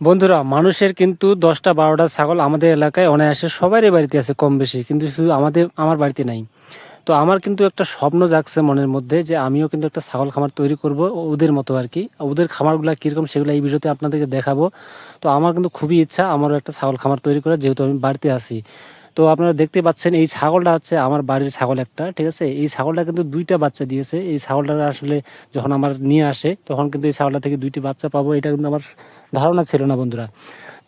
বন্ধুরা, মানুষের কিন্তু দশটা, বারোটা ছাগল আমাদের এলাকায় অনায়াসে সবারই বাড়িতে আছে কম বেশি, কিন্তু শুধু আমাদের, আমার বাড়িতে নাই। তো আমার কিন্তু একটা স্বপ্ন জাগছে মনের মধ্যে যে আমিও কিন্তু একটা ছাগল খামার তৈরি করব ওদের মতো আর কি। ওদের খামারগুলো কীরকম সেগুলো এই ভিডিওতে আপনাদেরকে দেখাবো। তো আমার কিন্তু খুবই ইচ্ছা আমারও একটা ছাগল খামার তৈরি করা যেহেতু আমি বাড়িতে আছি। তো আপনারা দেখতে পাচ্ছেন, এই ছাগলটা হচ্ছে আমার বাড়ির ছাগল একটা, ঠিক আছে? এই ছাগলটা কিন্তু দুইটা বাচ্চা দিয়েছে। এই ছাগলটা আসলে যখন আমার নিয়ে আসে, তখন কিন্তু এই ছাগলটা থেকে দুইটি বাচ্চা পাবো, এটা কিন্তু আমার ধারণা ছিল না বন্ধুরা।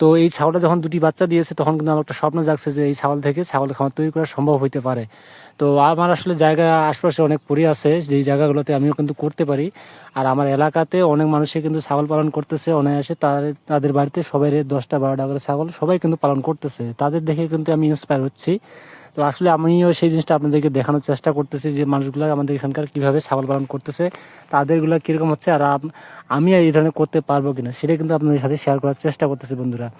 তো এই ছাগলটা যখন দুটি বাচ্চা দিয়েছে, তখন কিন্তু আমার একটা স্বপ্ন জাগছে যে এই ছাগল থেকে ছাগল খামার তৈরি করা সম্ভব হইতে পারে। তো আমার আসলে জায়গা, আশপাশে অনেক পরি আছে, যেই জায়গাগুলোতে আমিও কিন্তু করতে পারি। আর আমার এলাকাতে অনেক মানুষই কিন্তু ছাগল পালন করতেছে, অনায়াসে তার, তাদের বাড়িতে সবাই দশটা বারোটা করে ছাগল সবাই কিন্তু পালন করতেছে। তাদের দেখে কিন্তু আমি ইন্সপায়ার হচ্ছি। তো আসলে আমিও সেই জিনিসটা আপনাদেরকে দেখানোর চেষ্টা করতেছি যে মানুষগুলো আমাদের এখানকার কীভাবে ছাগল পালন করতেছে, তাদেরগুলো কীরকম হচ্ছে আর আম- এই ধরনের করতে পারব কিনা সেটা কিন্তু আপনাদের সাথে শেয়ার করার চেষ্টা করতেছি বন্ধুরা।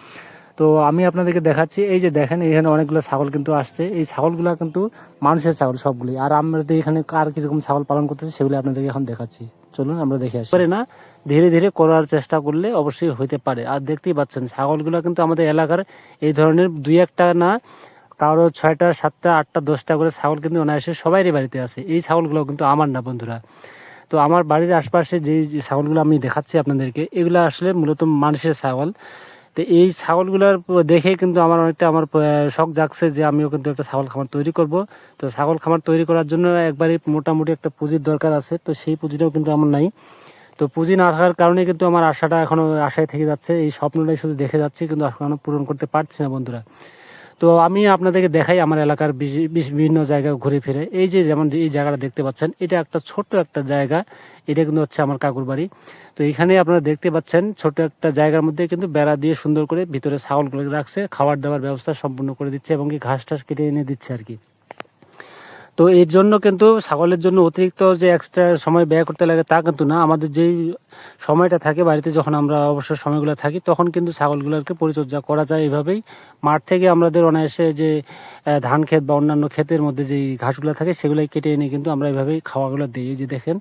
তো আমি আপনাদেরকে দেখাচ্ছি, এই যে দেখেন এখানে অনেকগুলো ছাগল কিন্তু আসছে, এই ছাগলগুলো কিন্তু মানুষের ছাগল সবগুলি। আর আমাদের এখানে কার কীরকম ছাগল পালন করতেছে সেগুলি আপনাদেরকে এখন দেখাচ্ছি। চলুন আমরা দেখে আসি। পারে না, ধীরে ধীরে করার চেষ্টা করলে অবশ্যই হইতে পারে। আর দেখতেই পাচ্ছেন, ছাগলগুলো কিন্তু আমাদের এলাকার এই ধরনের দুই একটা না কারও ছয়টা, সাতটা, আটটা, দশটা করে ছাগল কিন্তু অনায়াসে সবাইরই বাড়িতে আছে। এই ছাগলগুলো কিন্তু আমার না, বন্ধুরা। তো আমার বাড়ির আশপাশে যে ছাগলগুলো আমি দেখাচ্ছি আপনাদেরকে, এগুলো আসলে মূলত মানুষের ছাগল। তো এই ছাগলগুলোর দেখে কিন্তু আমার অনেকটা আমার শখ জাগছে যে আমিও কিন্তু একটা ছাগল খামার তৈরি করব। তো ছাগল খামার তৈরি করার জন্য একবারই মোটামুটি একটা পুঁজির দরকার আছে। তো সেই পুঁজিটাও কিন্তু আমার নাই। তো পুঁজি না থাকার কারণে কিন্তু আমার আশাটা এখনও আশায় থেকে যাচ্ছে। এই স্বপ্নটাই শুধু দেখে যাচ্ছি, কিন্তু এখনও পূরণ করতে পারছি না, বন্ধুরা। তো আমি আপনাদেরকে দেখাই আমার এলাকার বিভিন্ন জায়গায় ঘুরে ফিরে। এই যে যেমন এই জায়গাটা দেখতে পাচ্ছেন, এটা একটা ছোট্ট একটা জায়গা। এটা কিন্তু হচ্ছে আমার কাকুর বাড়ি। তো এখানে আপনারা দেখতে পাচ্ছেন ছোট একটা জায়গার মধ্যে কিন্তু বেড়া দিয়ে সুন্দর করে ভিতরে ছাগলগুলো রাখছে, খাবার দাবার ব্যবস্থা সম্পূর্ণ করে দিচ্ছে এবং কি ঘাস টাস কেটে এনে দিচ্ছে আর কি। তো এর জন্য কিন্তু ছাগলের জন্য অতিরিক্ত যে এক্সট্রা সময় ব্যয় করতে লাগে তা কিন্তু না। আমাদের যেই সময়টা থাকে বাড়িতে যখন আমরা অবসর সময়গুলো থাকি, তখন কিন্তু ছাগলগুলোকে পরিচর্যা করা যায় এইভাবেই মাঠ থেকে আমাদের অনায়াসে যে ধান ক্ষেত বা অন্যান্য ক্ষেতের মধ্যে যেই ঘাসগুলো থাকে সেগুলোই কেটে এনে কিন্তু আমরা এইভাবেই খাওয়াগুলো দিই। যে দেখেন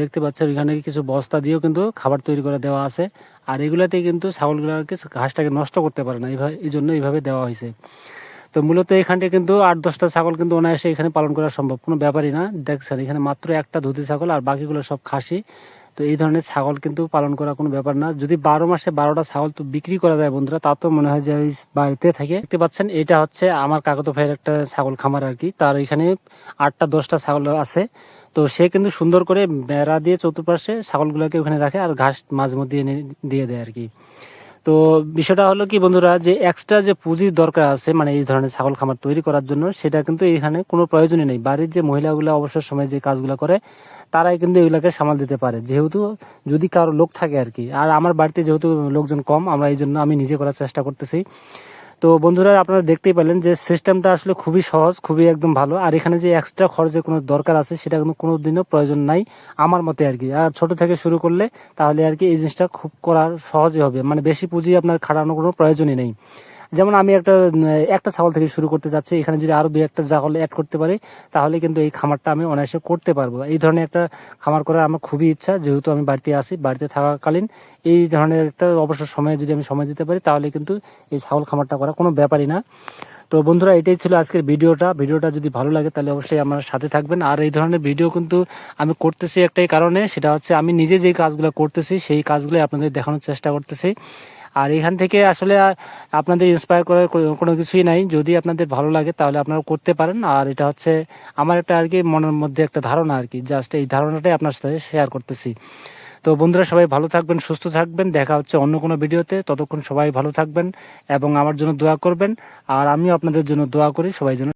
দেখতে পাচ্ছেন এখানে কিছু বস্তা দিয়েও কিন্তু খাবার তৈরি করে দেওয়া আছে। আর এগুলাতে কিন্তু ছাগলগুলোকে ঘাসটাকে নষ্ট করতে পারে না। এইভাবে, এই জন্য এইভাবে দেওয়া হয়েছে। তো মূলত এখানটা কিন্তু আট, দশটা ছাগল কিন্তু অনায়াসে এখানে পালন করা সম্ভব। কোনো ব্যাপারই না। দেখছেন এখানে মাত্র একটা ধুতি ছাগল আর বাকিগুলো সব খাসি। তো এই ধরনের ছাগল কিন্তু পালন করা কোনো ব্যাপার না। যদি বারো মাসে বারোটা ছাগল তো বিক্রি করা যায় বন্ধুরা, তা তো মনে হয় যে বাড়িতে থাকে। দেখতে পাচ্ছেন, এটা হচ্ছে আমার কাকাতো ভাইয়ের একটা ছাগল খামার আর কি। তার এখানে আটটা, দশটা ছাগল আছে। তো সে কিন্তু সুন্দর করে বেড়া দিয়ে চতুর্পাশে ছাগলগুলোকে ওখানে রাখে আর ঘাস মাঝে মধ্যে এনে দিয়ে দেয় আর কি। তো বিষয়টা হলো কি বন্ধুরা, যে এক্সট্রা যে পুঁজির দরকার আছে মানে এই ধরনের ছাগল খামার তৈরি করার জন্য, সেটা কিন্তু এখানে কোনো প্রয়োজনই নেই। বাড়ির যে মহিলাগুলো অবসর সময় যে কাজগুলো করে, তারাই কিন্তু এগুলাকে সামাল দিতে পারে। যেহেতু যদি কারও লোক থাকে আর কি, আর আমার বাড়িতে যেহেতু লোকজন কম, আমরা এই জন্য আমি নিজে করার চেষ্টা করতেছি। তো বন্ধুরা, আপনারা দেখতেই পেলেন যে সিস্টেমটা আসলে খুবই সহজ, খুবই একদম ভালো। আর এখানে যে এক্সট্রা খরচের কোনো দরকার আছে, সেটা কিন্তু কোনো দিনও প্রয়োজন নাই আমার মতে আর কি। আর ছোট থেকে শুরু করলে তাহলে আর কি এই জিনিসটা খুব করার সহজই হবে। মানে বেশি পুঁজি আপনার খাটানোর কোনো প্রয়োজনই নেই। যেমন আমি একটা একটা ছাগল থেকে শুরু করতে চাচ্ছি এখানে যদি আরও দু একটা ছাগল অ্যাড করতে পারি, তাহলে কিন্তু এই খামারটা আমি অনায়াসে করতে পারব। এই ধরনের একটা খামার করার আমার খুবই ইচ্ছা, যেহেতু আমি বাড়িতে আসি বাড়িতে থাকাকালীন এই ধরনের একটা অবসর সময়ে যদি আমি সময় দিতে পারি, তাহলে কিন্তু এই ছাগল খামারটা করা কোনো ব্যাপারই না। তো বন্ধুরা, এটাই ছিল আজকের ভিডিওটা। ভিডিওটা যদি ভালো লাগে, তাহলে অবশ্যই আমার সাথে থাকবেন। আর এই ধরনের ভিডিও কিন্তু আমি করতেছি একটাই কারণে, সেটা হচ্ছে আমি নিজে যে কাজগুলো করতেছি, সেই কাজগুলো আপনাদের দেখানোর চেষ্টা করতেছি। আর এখান থেকে আসলে আপনাদের ইন্সপায়ার করার কোনো কিছুই নাই। যদি আপনাদের ভালো লাগে, তাহলে আপনারা করতে পারেন। আর এটা হচ্ছে আমার একটা আর কি মনের মধ্যে একটা ধারণা আর কি। জাস্ট এই ধারণাটাই আপনার সাথে শেয়ার করতেছি। তো বন্ধুরা, সবাই ভালো থাকবেন, সুস্থ থাকবেন। দেখা হচ্ছে অন্য কোনো ভিডিওতে। ততক্ষণ সবাই ভালো থাকবেন এবং আমার জন্য দোয়া করবেন। আর আমিও আপনাদের জন্য দোয়া করি। সবাই যেন